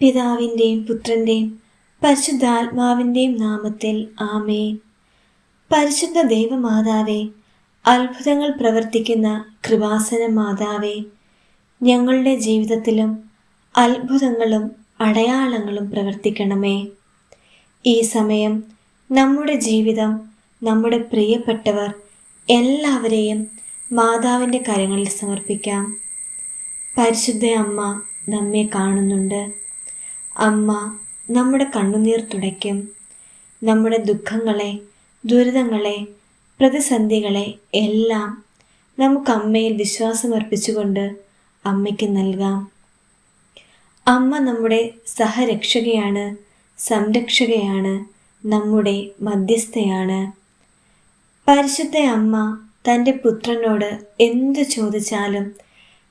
പിതാവിന്റെയും പുത്രന്റെയും പരിശുദ്ധാത്മാവിന്റെയും നാമത്തിൽ ആമേ പരിശുദ്ധ ദൈവമാതാവേ അത്ഭുതങ്ങൾ പ്രവർത്തിക്കുന്ന കൃപാസന മാതാവേ ഞങ്ങളുടെ ജീവിതത്തിലും അത്ഭുതങ്ങളും അടയാളങ്ങളും പ്രവർത്തിക്കണമേ. ഈ സമയം നമ്മുടെ ജീവിതം നമ്മുടെ പ്രിയപ്പെട്ടവർ എല്ലാവരെയും മാതാവിന്റെ കരങ്ങളിൽ സമർപ്പിക്കാം. പരിശുദ്ധ അമ്മ നമ്മെ കാണുന്നുണ്ട്. അമ്മ നമ്മുടെ കണ്ണുനീർ തുടയ്ക്കും. നമ്മുടെ ദുഃഖങ്ങളെ ദുരിതങ്ങളെ പ്രതിസന്ധികളെ എല്ലാം നമുക്ക് അമ്മയിൽ വിശ്വാസമർപ്പിച്ചുകൊണ്ട് അമ്മയ്ക്ക് നൽകാം. അമ്മ നമ്മുടെ സഹരക്ഷകയാണ് സംരക്ഷകയാണ് നമ്മുടെ മധ്യസ്ഥയാണ്. പരിശുദ്ധ അമ്മ തന്റെ പുത്രനോട് എന്തു ചോദിച്ചാലും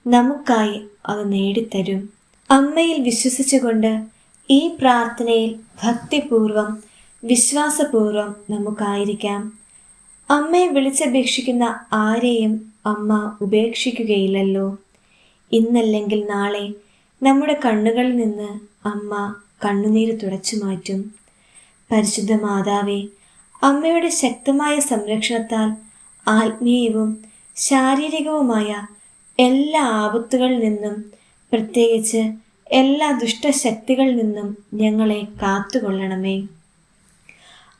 നമുക്കായി അത് നേടിത്തരും. അമ്മയിൽ വിശ്വസിച്ചുകൊണ്ട് ഈ പ്രാർത്ഥനയിൽ ഭക്തിപൂർവം വിശ്വാസപൂർവം നമുക്കായിരിക്കാം. അമ്മയെ വിളിച്ചപേക്ഷിക്കുന്ന ആരെയും അമ്മ ഉപേക്ഷിക്കുകയില്ലല്ലോ. ഇന്നല്ലെങ്കിൽ നാളെ നമ്മുടെ കണ്ണുകളിൽ നിന്ന് അമ്മ കണ്ണുനീര് തുടച്ചു മാറ്റും. പരിശുദ്ധ മാതാവേ അമ്മയുടെ ശക്തമായ സംരക്ഷണത്താൽ ആത്മീയവും ശാരീരികവുമായ എല്ലാ ആപത്തുകളിൽ നിന്നും പ്രത്യേകിച്ച് എല്ലാ ദുഷ്ടശക്തികളിൽ നിന്നും ഞങ്ങളെ കാത്തുകൊള്ളണമേ.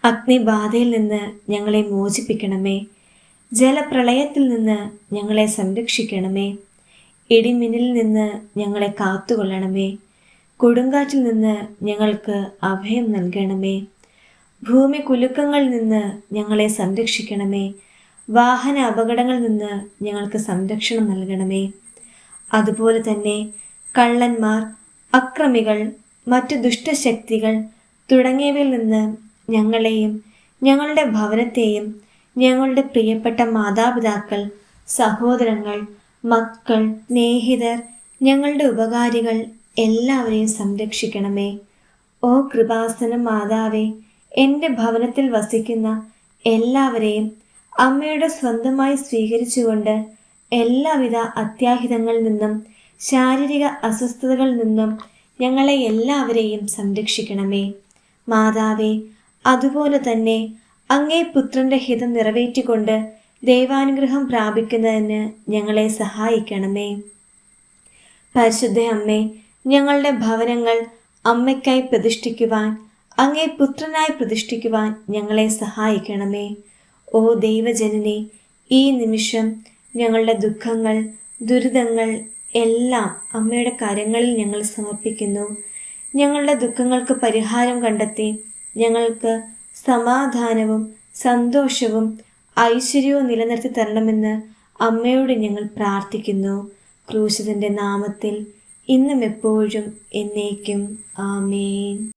അഗ്നിബാധയിൽ നിന്ന് ഞങ്ങളെ മോചിപ്പിക്കണമേ. ജലപ്രളയത്തിൽ നിന്ന് ഞങ്ങളെ സംരക്ഷിക്കണമേ. ഇടിമിന്നിൽ നിന്ന് ഞങ്ങളെ കാത്തുകൊള്ളണമേ. കൊടുങ്കാറ്റിൽ നിന്ന് ഞങ്ങൾക്ക് അഭയം നൽകണമേ. ഭൂമി കുലുക്കങ്ങളിൽ നിന്ന് ഞങ്ങളെ സംരക്ഷിക്കണമേ. വാഹന അപകടങ്ങളിൽ നിന്ന് ഞങ്ങൾക്ക് സംരക്ഷണം നൽകണമേ. അതുപോലെ തന്നെ കള്ളന്മാർ അക്രമികൾ മറ്റു ദുഷ്ടശക്തികൾ തുടങ്ങിയവയിൽ നിന്ന് ഞങ്ങളെയും ഞങ്ങളുടെ ഭവനത്തെയും ഞങ്ങളുടെ പ്രിയപ്പെട്ട മാതാപിതാക്കൾ സഹോദരങ്ങൾ മക്കൾ സ്നേഹിതർ ഞങ്ങളുടെ ഉപകാരികൾ എല്ലാവരെയും സംരക്ഷിക്കണമേ. ഓ കൃപാസന മാതാവേ എന്റെ ഭവനത്തിൽ വസിക്കുന്ന എല്ലാവരെയും അമ്മയുടെ സ്വന്തമായി സ്വീകരിച്ചുകൊണ്ട് എല്ലാവിധ അത്യാഹിതങ്ങളിൽ നിന്നും ശാരീരിക അസ്വസ്ഥതകളിൽ നിന്നും ഞങ്ങളെ എല്ലാവരെയും സംരക്ഷിക്കണമേ. മാതാവേ അതുപോലെ തന്നെ അങ്ങേ പുത്രന്റെ ഹിതം നിറവേറ്റിക്കൊണ്ട് ദൈവാനുഗ്രഹം പ്രാപിക്കുന്നതിന് ഞങ്ങളെ സഹായിക്കണമേ. പരിശുദ്ധ അമ്മേ ഞങ്ങളുടെ ഭവനങ്ങൾ അമ്മയ്ക്കായി പ്രതിഷ്ഠിക്കുവാൻ അങ്ങേ പുത്രനായി പ്രതിഷ്ഠിക്കുവാൻ ഞങ്ങളെ സഹായിക്കണമേ. ഓ ദൈവജനനെ ഈ നിമിഷം ഞങ്ങളുടെ ദുഃഖങ്ങൾ ദുരിതങ്ങൾ എല്ലാം അമ്മയുടെ കരങ്ങളിൽ ഞങ്ങൾ സമർപ്പിക്കുന്നു. ഞങ്ങളുടെ ദുഃഖങ്ങൾക്ക് പരിഹാരം കണ്ടെത്തി ഞങ്ങൾക്ക് സമാധാനവും സന്തോഷവും ഐശ്വര്യവും നിലനിർത്തി തരണമെന്ന് അമ്മയോട് ഞങ്ങൾ പ്രാർത്ഥിക്കുന്നു. ക്രൂശിതന്റെ നാമത്തിൽ ഇന്നും എപ്പോഴും എന്നേക്കും. ആമേൻ.